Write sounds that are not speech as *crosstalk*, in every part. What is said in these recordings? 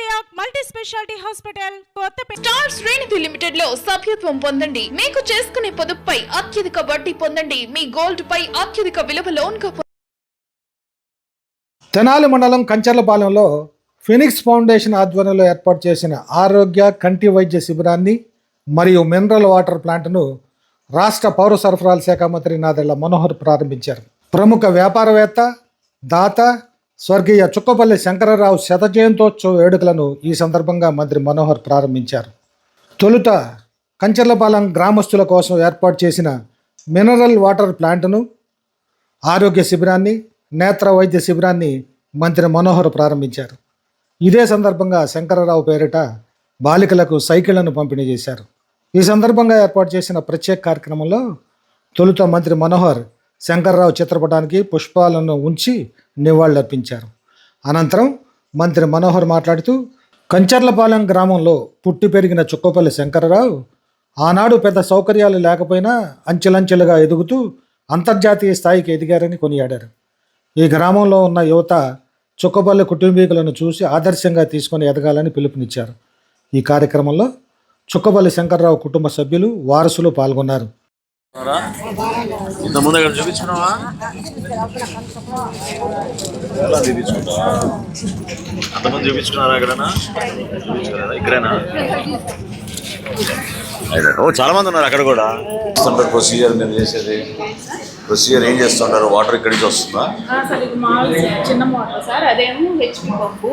Cardiac multi speciality hospital Kothapeta star శ్రేణిధి లిమిటెడ్లో సభ్యత్వం పొందండి. మీకు చేసుకునే పొదుపుపై అత్యధిక వడ్డీ పొందండి. మీ గోల్డ్ పై అత్యధిక విలువ లోన్గా పొందండి. తెనాలి మండలం కంచర్లపాలెంలో ఫినిక్స్ ఫౌండేషన్ ఆధ్వర్యంలో ఏర్పాటు చేసిన ఆరోగ్య కంటి వైద్య శిబిరాన్ని మరియు మినరల్ వాటర్ ప్లాంట్ను రాష్ట్ర పౌర సరఫరాల శాఖ మంత్రి నాదెళ్ళ మనోహర్ ప్రారంభించారు. ప్రముఖ వ్యాపారవేత్త దాత స్వర్గీయ చుక్కపల్లి శంకరరావు శత జయంతోత్సవ వేడుకలను ఈ సందర్భంగా మంత్రి మనోహర్ ప్రారంభించారు. తొలుత కంచర్లపాలెం గ్రామస్తుల కోసం ఏర్పాటు చేసిన మినరల్ వాటర్ ప్లాంట్ను ఆరోగ్య శిబిరాన్ని నేత్ర వైద్య శిబిరాన్ని మంత్రి మనోహర్ ప్రారంభించారు. ఇదే సందర్భంగా శంకరరావు పేరిట బాలికలకు సైకిళ్ళను పంపిణీ చేశారు. ఈ సందర్భంగా ఏర్పాటు చేసిన ప్రత్యేక కార్యక్రమంలో తొలుత మంత్రి మనోహర్ శంకర్రావు చిత్రపటానికి పుష్పాలను ఉంచి నివాళులర్పించారు. అనంతరం మంత్రి మనోహర్ మాట్లాడుతూ కంచర్లపాలెం గ్రామంలో పుట్టి పెరిగిన చుక్కపల్లి శంకరరావు ఆనాడు పెద్ద సౌకర్యాలు లేకపోయినా అంచెలంచెలుగా ఎదుగుతూ అంతర్జాతీయ స్థాయికి ఎదిగారని కొనియాడారు. ఈ గ్రామంలో ఉన్న యువత చుక్కపల్లి కుటుంబీకులను చూసి ఆదర్శంగా తీసుకొని ఎదగాలని పిలుపునిచ్చారు. ఈ కార్యక్రమంలో చుక్కపల్లి శంకర్రావు కుటుంబ సభ్యులు వారసులు పాల్గొన్నారు. ఇంత ముందు ఇక్కడ చూపించుకున్నావా ఎలా చూపించుకుంటావా అంతమంది చూపించుకున్నారా ఎక్కడనా? చూపించుకున్నారా ఇక్కడేనా? ఓ చాలా మంది ఉన్నారు అక్కడ కూడా. చేస్తుంటారు ప్రొసీజర్ మీరు చేసేది. ప్రొసీజర్ ఏం చేస్తుంటారు? వాటర్ ఇక్కడి నుంచి వస్తుందా? ఆ, సార్ ఇది మామూలు చిన్న మోటార్ సార్. అదేమో హెచ్పి పంపు.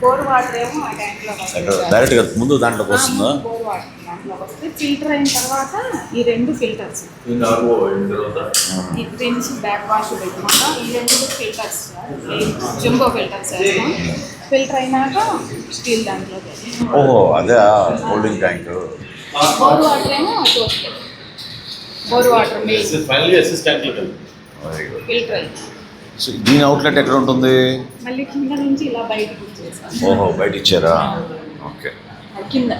బోర్ వాటర్ ఏమో ఆ ట్యాంక్లో వస్తుంది. సార్. డైరెక్ట్గా ముందు దాంట్లోకి వస్తుందా? బోర్ వాటర్ దాంట్లో వస్తే ఫిల్టర్ అయిన తర్వాత ఈ రెండు ఫిల్టర్స్. ఈ నుంచి బ్యాక్ వాష్ పెట్టుకుంటాం ఈ రెండు ఫిల్టర్స్ సార్. జంబో ఫిల్టర్స్ వేస్తాం. ఫిల్టర్ అయినాక స్టీల్ దాంట్లో. ఓహో అదే హోల్డింగ్ ట్యాంక్. బోర్ వాటర్ ఏమో వస్తుంది bore water main. Very good filter అయింది సో దీని అవుట్లెట్ ఎక్కడ ఉంటుంది? ఓహో బయట ఇచ్చారా ఓకే కింద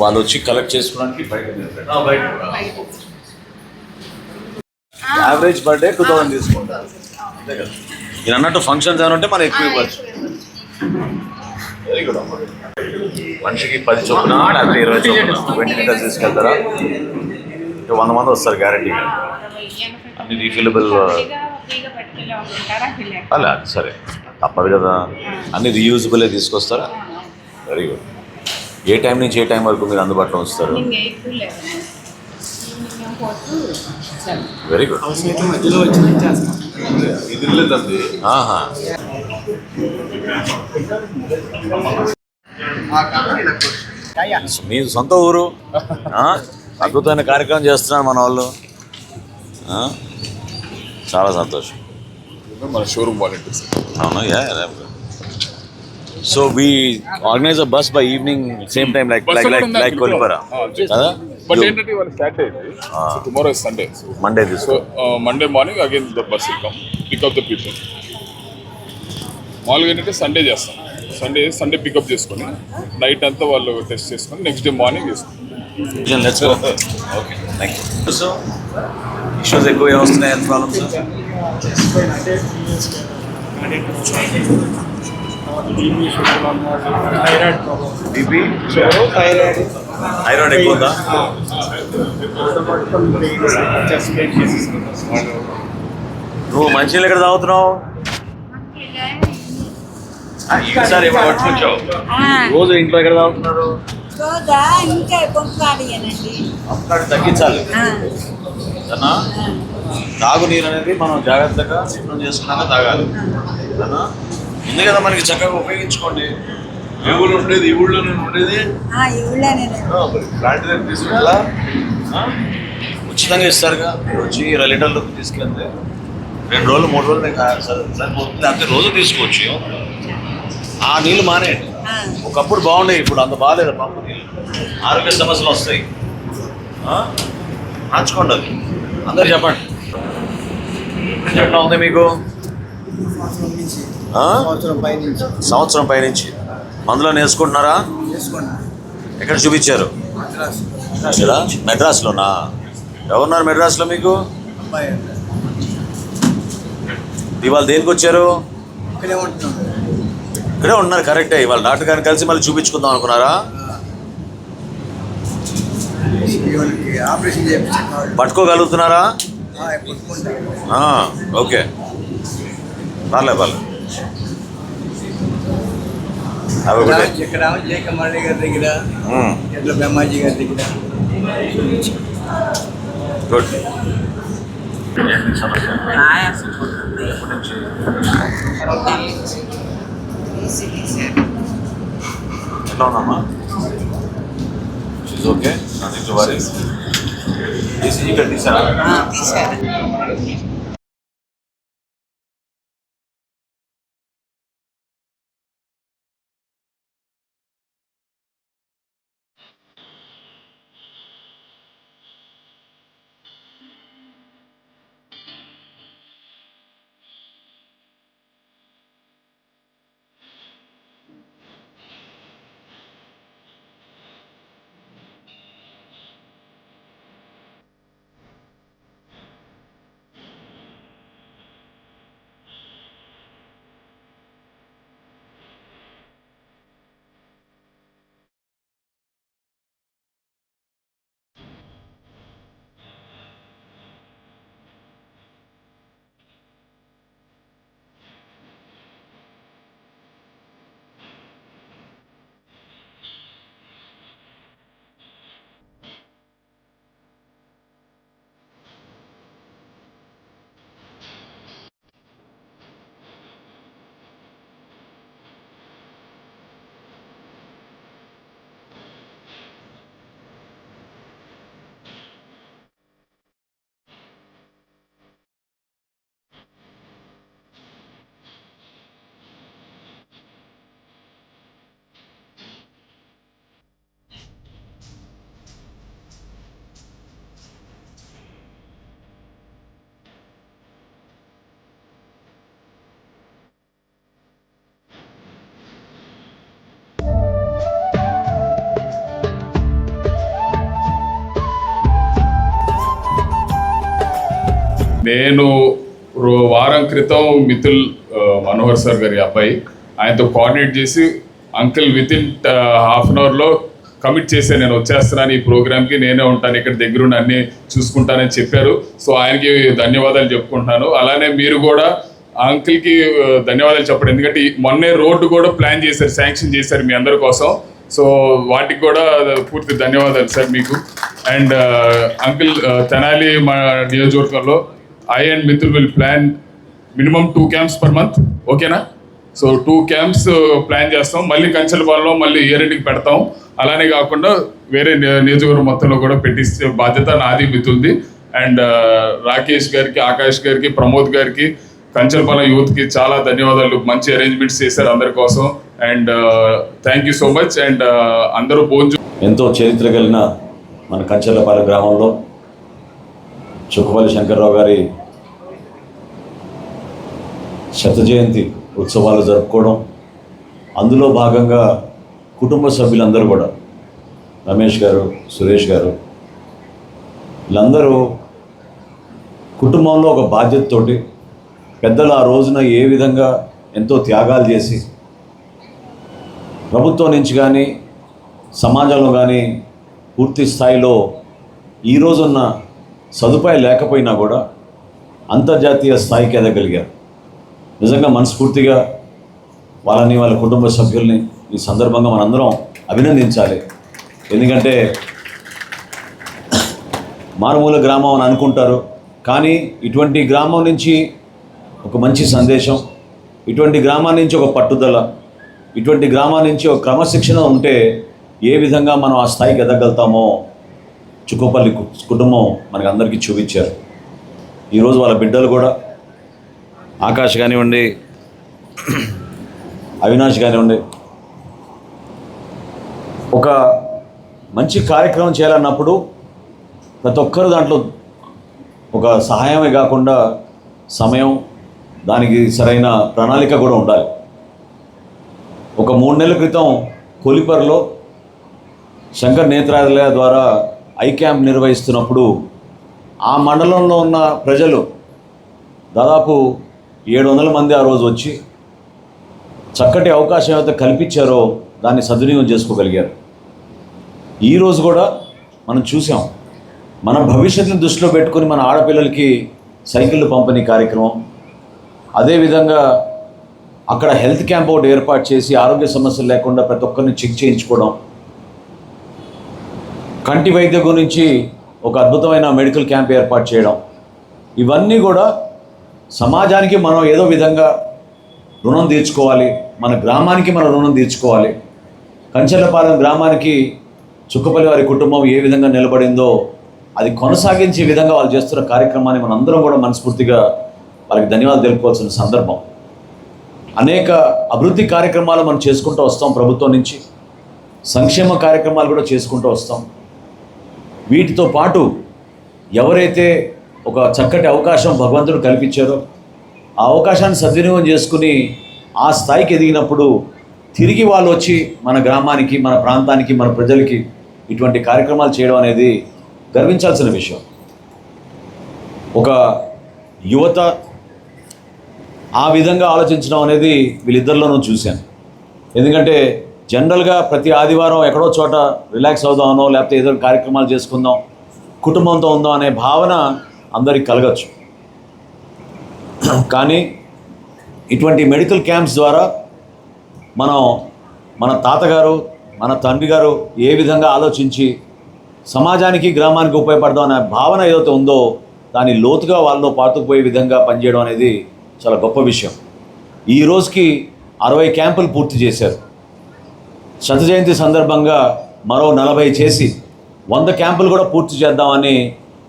వాళ్ళు వచ్చి కలెక్ట్ చేసుకోవడానికి యావరేజ్ బర్త్డే టూ థౌసండ్ తీసుకుంటారు నేను అన్నట్టు ఫంక్షన్స్ ఏమైనా ఉంటే మనం ఎక్కువ ఇవ్వచ్చు. వెరీ గుడ్ అమ్మ. మనిషికి పది చొప్పున లేకపోతే ఇరవై చొప్పున. *laughs* లీటర్స్ తీసుకెళ్తారా? వంద మంది వస్తారు గ్యారంటీ అన్ని రీఫిలబుల్ వెళ్ళాక అలా సరే. తప్పదు కదా. అన్ని రీయూజబులే తీసుకొస్తారా? వెరీ గుడ్ ఏ టైం నుంచి ఏ టైం వరకు మీరు అందుబాటులో ఉంచుతారు సెవెన్ వెరీ గుడ్ మీ సొంత ఊరు? ఆ? అద్భుతమైన కార్యక్రమం చేస్తున్నారు మన వాళ్ళు. ఆ? చాలా సంతోషం. మన షోరూమ్ వాలంటీర్స్ అవును yeah so we organise a bus by evening same time like like like like కోల్పరా కదా? బట్ ఏంటంటే ఇవాళ Saturday tomorrow is Sunday Monday so Monday morning again the bus will come pickup the people మామూలుగా ఏంటంటే Sunday చేస్తాం. Sunday Sunday pickup చేసుకొని night అంతా వాళ్ళు test చేసుకొని నెక్స్ట్ డే మార్నింగ్ చేస్తాం let's go okay thank you so issues ఎక్కువ వస్తున్నాయి హెల్త్ ప్రాబ్లమ్స్ బీపీ థైరాయిడ్ ఎక్కువ ఉందా నువ్వు మంచినీళ్ళు ఎక్కడ తాగుతున్నావు? ఈసారి పట్టుకొచ్చావు రోజు ఇంట్లో ఎక్కడ తాగుతున్నారు? రోజా ఇంకా తగ్గించాలి. సరేనా తాగునీరు అనేది మనం జాగ్రత్తగా శుభ్రం చేసుకున్నాక తాగాలి. సరేనా ఉంది కదా మనకి చక్కగా ఉపయోగించుకోండి. ఏ ఊళ్ళో ఉండేది ఈ ఊళ్ళో ఉండేది. ఈ ఊళ్ళోనే. ఆ, మరి ఇలాంటి దగ్గర తీసుకుంటా ఉచితంగా ఇస్తారుగా. మీరు వచ్చి ఇరవై లీటర్లు తీసుకెళ్తే రెండు రోజులు మూడు రోజులు సరిపోతుంది. అంతే రోజు తీసుకోవచ్చు. ఆ నీళ్ళు మానేయండి ఒకప్పుడు బాగుండేవి ఇప్పుడు అంత బాగాలేదు పంపు నీళ్ళు. ఆరోగ్య సమస్యలు వస్తాయి. ఆ? మార్చుకోండి అది అందరు చెప్పండి. ఎట్లా ఉంది మీకు? సంవత్సరం పైనుంచి. మందులో వేసుకుంటున్నారా ఎక్కడ చూపించారు? మెడ్రాస్లోనా? ఎవరున్నారు మెడ్రాస్లో మీకు? ఇవాళ దేనికి వచ్చారు? ఇక్కడే ఉన్నారు కరెక్టే ఇవాళ డాక్టర్ గారిని కలిసి మళ్ళీ చూపించుకుందాం అనుకున్నారా? పట్టుకోగలుగుతున్నారా? ఓకే. పర్లే పర్లే. గారి దగ్గర మ్మ్. ఎట్ల బ్రహ్మాజీ గారి దగ్గర. గుడ్ ఏంటి సమస్య? ఎట్లా ఉన్నామా she's okay nothing to worry ECG ఇక్కడ తీసారా నేను వారం క్రితం మిథుల్ మనోహర్ సార్ గారి అబ్బాయి. ఆయనతో కోఆర్డినేట్ చేసి uncle with in half an అవర్లో కమిట్ చేశాను. నేను వచ్చేస్తున్నాను ఈ ప్రోగ్రామ్కి. నేనే ఉంటాను ఇక్కడ దగ్గరుండి అన్నీ చూసుకుంటానని చెప్పారు. సో ఆయనకి ధన్యవాదాలు చెప్పుకుంటున్నాను. అలానే మీరు కూడా అంకిల్కి ధన్యవాదాలు చెప్పండి. ఎందుకంటే మొన్నే రోడ్డు కూడా ప్లాన్ చేశారు శాంక్షన్ చేశారు మీ అందరి కోసం. సో వాటికి కూడా పూర్తి ధన్యవాదాలు సార్ మీకు. అండ్ అంకిల్ తెనాలి మా నియోజకవర్గంలో I and మిత్రుల్ will plan minimum two camps per month ఓకేనా సో టూ క్యాంప్స్ ప్లాన్ చేస్తాం. మళ్ళీ కంచెలపాలలో మళ్ళీ ఏరెంట్కి పెడతాం. అలానే కాకుండా వేరే నియోజకవర్గం మొత్తంలో కూడా పెట్టించే బాధ్యత నాది మిత్రులది అండ్ uh, రాకేష్ గారికి ఆకాష్ గారికి ప్రమోద్ గారికి కంచెలపాలెం యూత్కి చాలా ధన్యవాదాలు. మంచి అరేంజ్మెంట్స్ చేశారు అందరి కోసం. And thank you so much and అందరూ భోజనం ఎంతో చరిత్ర కలిగిన మన కంచెలపాలెం గ్రామంలో చుక్కపల్లి శంకర్రావు గారి శత జయంతి ఉత్సవాలు జరుపుకోవడం అందులో భాగంగా కుటుంబ సభ్యులందరూ కూడా రమేష్ గారు సురేష్ గారు వీళ్ళందరూ కుటుంబంలో ఒక బాధ్యతతోటి పెద్దలు ఆ రోజున ఏ విధంగా ఎంతో త్యాగాలు చేసి ప్రభుత్వం నుంచి కానీ సమాజంలో కానీ పూర్తి స్థాయిలో ఈ రోజున్న సదుపాయం లేకపోయినా కూడా అంతర్జాతీయ స్థాయికి ఎదగలిగారు. నిజంగా మనస్ఫూర్తిగా వాళ్ళని వాళ్ళ కుటుంబ సభ్యుల్ని ఈ సందర్భంగా మనందరం అభినందించాలి. ఎందుకంటే మారుమూల గ్రామం అని అనుకుంటారు. కానీ ఇటువంటి గ్రామం నుంచి ఒక మంచి సందేశం ఇటువంటి గ్రామం నుంచి ఒక పట్టుదల ఇటువంటి గ్రామం నుంచి ఒక క్రమశిక్షణ ఉంటే ఏ విధంగా మనం ఆ స్థాయికి ఎదగలుగుతామో చుక్కపల్లి కుటుంబం మనకి అందరికీ చూపించారు. ఈరోజు వాళ్ళ బిడ్డలు కూడా ఆకాష్ కానివ్వండి అవినాష్ కానివ్వండి ఒక మంచి కార్యక్రమం చేయాలన్నప్పుడు ప్రతి ఒక్కరు దాంట్లో ఒక సహాయమే కాకుండా సమయం దానికి సరైన ప్రణాళిక కూడా ఉండాలి. ఒక మూడు నెలల క్రితం కొలిపర్లో శంకర్ నేత్రాలయ ద్వారా ఐక్యాంప్ క్యాంప్ నిర్వహిస్తున్నప్పుడు ఆ మండలంలో ఉన్న ప్రజలు దాదాపు ఏడు వందల మంది ఆ రోజు వచ్చి చక్కటి అవకాశం ఏదైతే కల్పించారో దాన్ని సద్వినియోగం చేసుకోగలిగారు. ఈరోజు కూడా మనం చూసాం. మన భవిష్యత్తుని దృష్టిలో పెట్టుకుని మన ఆడపిల్లలకి సైకిళ్ళు పంపిణీ కార్యక్రమం. అదేవిధంగా అక్కడ హెల్త్ క్యాంప్ ఒకటి ఏర్పాటు చేసి ఆరోగ్య సమస్యలు లేకుండా ప్రతి ఒక్కరిని చెక్ చేయించుకోవడం. కంటి వైద్య గురించి ఒక అద్భుతమైన మెడికల్ క్యాంప్ ఏర్పాటు చేయడం. ఇవన్నీ కూడా సమాజానికి మనం ఏదో విధంగా రుణం తీర్చుకోవాలి మన గ్రామానికి మనం రుణం తీర్చుకోవాలి. కంచెలపాలెం గ్రామానికి చుక్కపల్లి వారి కుటుంబం ఏ విధంగా నిలబడిందో అది కొనసాగించే విధంగా వాళ్ళు చేస్తున్న కార్యక్రమాన్ని మనందరం కూడా మనస్ఫూర్తిగా వాళ్ళకి ధన్యవాదాలు తెలుపుకోవాల్సిన సందర్భం. అనేక అభివృద్ధి కార్యక్రమాలు మనం చేసుకుంటూ వస్తాం ప్రభుత్వం నుంచి. సంక్షేమ కార్యక్రమాలు కూడా చేసుకుంటూ వస్తాం. వీటితో పాటు ఎవరైతే ఒక చక్కటి అవకాశం భగవంతుడు కల్పించారో ఆ అవకాశాన్ని సద్వినియోగం చేసుకుని ఆ స్థాయికి ఎదిగినప్పుడు తిరిగి వాళ్ళు వచ్చి మన గ్రామానికి మన ప్రాంతానికి మన ప్రజలకి ఇటువంటి కార్యక్రమాలు చేయడం అనేది గర్వించాల్సిన విషయం. ఒక యువత ఆ విధంగా ఆలోచించడం అనేది వీళ్ళిద్దరిలోనూ చూశాను. ఎందుకంటే జనరల్గా ప్రతి ఆదివారం ఎక్కడో చోట రిలాక్స్ అవుదామనో లేకపోతే ఏదో కార్యక్రమాలు చేసుకుందాం కుటుంబంతో ఉందాం అనే భావన అందరికి కలగచ్చు. కానీ ఇటువంటి మెడికల్ క్యాంప్స్ ద్వారా మనం మన తాతగారు మన తండ్రి గారు ఏ విధంగా ఆలోచించి సమాజానికి గ్రామానికి ఉపయోగపడదాం అనే భావన ఏదైతే ఉందో దాని లోతుగా వాళ్ళతో పాతుకుపోయే విధంగా పనిచేయడం అనేది చాలా గొప్ప విషయం. ఈ రోజుకి అరవై క్యాంపులు పూర్తి చేశారు. శత జయంతి సందర్భంగా మరో నలభై చేసి వంద క్యాంపులు కూడా పూర్తి చేద్దామని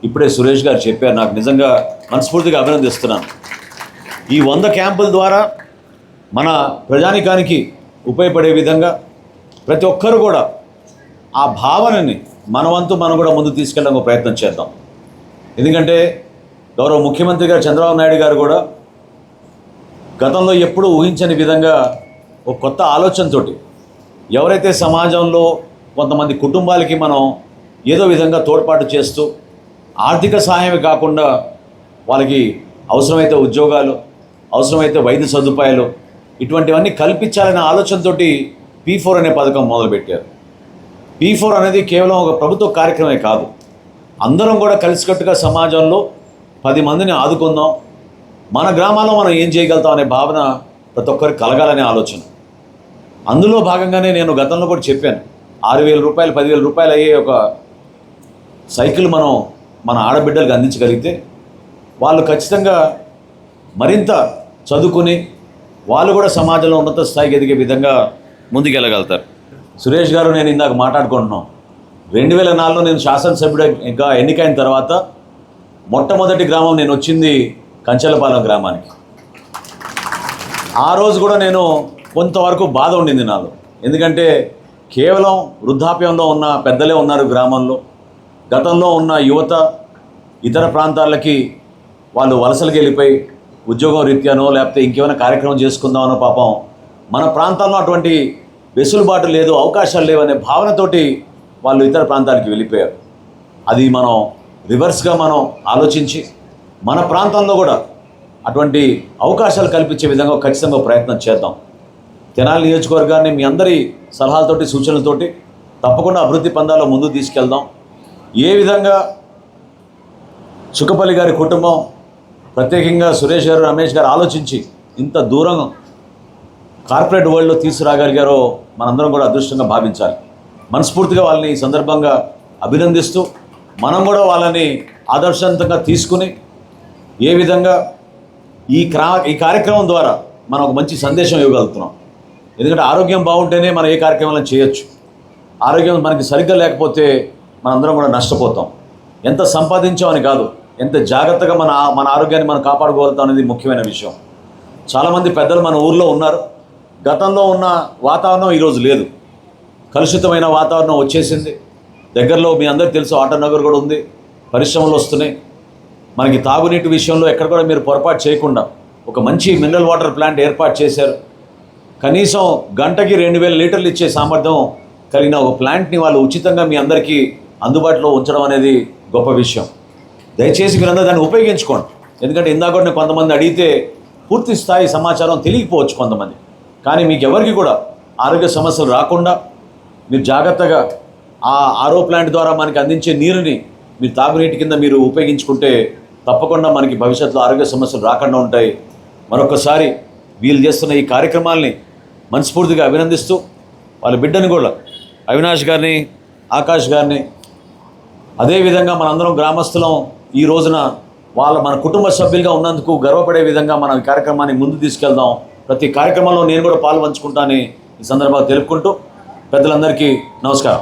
ఇప్పుడే సురేష్ గారు చెప్పారు. నాకు నిజంగా మనస్ఫూర్తిగా అభినందిస్తున్నాను. ఈ వంద క్యాంపుల ద్వారా మన ప్రజానికానికి ఉపయోగపడే విధంగా ప్రతి ఒక్కరు కూడా ఆ భావనని మన వంతు మనం కూడా ముందు తీసుకెళ్ళడానికి ప్రయత్నం చేద్దాం. ఎందుకంటే గౌరవ ముఖ్యమంత్రి గారు చంద్రబాబు నాయుడు గారు కూడా గతంలో ఎప్పుడూ ఊహించని విధంగా ఒక కొత్త ఆలోచనతోటి ఎవరైతే సమాజంలో కొంతమంది కుటుంబాలకి మనం ఏదో విధంగా తోడ్పాటు చేస్తూ ఆర్థిక సహాయమే కాకుండా వాళ్ళకి అవసరమైతే ఉద్యోగాలు అవసరమైతే వైద్య సదుపాయాలు ఇటువంటివన్నీ కల్పించాలనే ఆలోచనతోటి పీ ఫోర్ అనే పథకం మొదలుపెట్టారు. పీ ఫోర్ అనేది కేవలం ఒక ప్రభుత్వ కార్యక్రమే కాదు. అందరం కూడా కలిసికట్టుగా సమాజంలో పది మందిని ఆదుకుందాం. మన గ్రామాల్లో మనం ఏం చేయగలుగుతాం అనే భావన ప్రతి ఒక్కరికి కలగాలనే ఆలోచన. అందులో భాగంగానే నేను గతంలో కూడా చెప్పాను. ఆరు వేల రూపాయలు పదివేల రూపాయలు అయ్యే ఒక సైకిల్ మనం మన ఆడబిడ్డలకు అందించగలిగితే వాళ్ళు ఖచ్చితంగా మరింత చదువుకుని వాళ్ళు కూడా సమాజంలో ఉన్నత స్థాయికి ఎదిగే విధంగా ముందుకెళ్ళగలుగుతారు. సురేష్ గారు నేను ఇందాక మాట్లాడుకుంటున్నాం. రెండు వేల నాలుగులో నేను శాసనసభ్యుడిగా ఎన్నికైన తర్వాత మొట్టమొదటి గ్రామం నేను వచ్చింది కంచెలపాలెం గ్రామానికి. ఆ రోజు కూడా నేను కొంతవరకు బాధ ఉండింది నాలో. ఎందుకంటే కేవలం వృద్ధాప్యంలో ఉన్న పెద్దలే ఉన్నారు గ్రామంలో. గతంలో ఉన్న యువత ఇతర ప్రాంతాలకి వాళ్ళు వలసలకు వెళ్ళిపోయి ఉద్యోగం రీత్యానో లేకపోతే ఇంకేమైనా కార్యక్రమం చేసుకుందామనో పాపం మన ప్రాంతాల్లో అటువంటి వెసులుబాటు లేదు అవకాశాలు లేవనే భావనతోటి వాళ్ళు ఇతర ప్రాంతాలకి వెళ్ళిపోయారు. అది మనం రివర్స్గా మనం ఆలోచించి మన ప్రాంతంలో కూడా అటువంటి అవకాశాలు కల్పించే విధంగా ఖచ్చితంగా ప్రయత్నం చేద్దాం. తెనాలి నియోజకవర్గాన్ని మీ అందరి సలహాలతోటి సూచనలతోటి తప్పకుండా అభివృద్ధి పందాలో ముందు తీసుకెళ్దాం. ఏ విధంగా సుఖపల్లి గారి కుటుంబం ప్రత్యేకంగా సురేష్ గారు రమేష్ గారు ఆలోచించి ఇంత దూరం కార్పొరేట్ వరల్డ్లో తీసుకురాగలిగారో మనందరం కూడా అదృష్టంగా భావించాలి. మనస్ఫూర్తిగా వాళ్ళని ఈ సందర్భంగా అభినందిస్తూ మనం కూడా వాళ్ళని ఆదర్శవంతంగా తీసుకుని ఏ విధంగా ఈ క్రా ఈ కార్యక్రమం ద్వారా మనం ఒక మంచి సందేశం ఇవ్వగలుగుతున్నాం. ఎందుకంటే ఆరోగ్యం బాగుంటేనే మనం ఏ కార్యక్రమాలను చేయొచ్చు. ఆరోగ్యం మనకి సరిగ్గా లేకపోతే మనందరం కూడా నష్టపోతాం. ఎంత సంపాదించామని కాదు ఎంత జాగ్రత్తగా మన మన ఆరోగ్యాన్ని మనం కాపాడుకోగలుగుతాం అనేది ముఖ్యమైన విషయం. చాలామంది పెద్దలు మన ఊర్లో ఉన్నారు. గతంలో ఉన్న వాతావరణం ఈరోజు లేదు. కలుషితమైన వాతావరణం వచ్చేసింది. దగ్గరలో మీ అందరికీ తెలుసు ఆటోనగర్ కూడా ఉంది. పరిశ్రమలు వస్తున్నాయి. మనకి తాగునీటి విషయంలో ఎక్కడ కూడా మీరు పొరపాటు చేయకుండా ఒక మంచి మినరల్ వాటర్ ప్లాంట్ ఏర్పాటు చేశారు. కనీసం గంటకి రెండు వేల లీటర్లు ఇచ్చే సామర్థ్యం కలిగిన ఒక ప్లాంట్ని వాళ్ళు ఉచితంగా మీ అందరికీ అందుబాటులో ఉంచడం అనేది గొప్ప విషయం. దయచేసి మీరందరూ దాన్ని ఉపయోగించుకోండి. ఎందుకంటే ఇందాక కూడా నేను కొంతమంది అడిగితే పూర్తి స్థాయి సమాచారం తెలియకపోవచ్చు కొంతమంది. కానీ మీకు ఎవరికి కూడా ఆరోగ్య సమస్యలు రాకుండా మీరు జాగ్రత్తగా ఆ ఆరో ప్లాంట్ ద్వారా మనకి అందించే నీరుని మీరు తాగునీటి కింద మీరు ఉపయోగించుకుంటే తప్పకుండా మనకి భవిష్యత్తులో ఆరోగ్య సమస్యలు రాకుండా ఉంటాయి. మరొకసారి వీళ్ళు చేస్తున్న ఈ కార్యక్రమాల్ని మనస్ఫూర్తిగా అభినందిస్తూ వాళ్ళ బిడ్డని కూడా అవినాష్ గారిని ఆకాష్ గారిని అదేవిధంగా మనందరం గ్రామస్తులం ఈ రోజున వాళ్ళ మన కుటుంబ సభ్యులుగా ఉన్నందుకు గర్వపడే విధంగా మనం కార్యక్రమాన్ని ముందు తీసుకెళ్దాం. ప్రతి కార్యక్రమంలో నేను కూడా పాలు పంచుకుంటానని ఈ సందర్భంగా తెలుపుకుంటూ పెద్దలందరికీ నమస్కారం.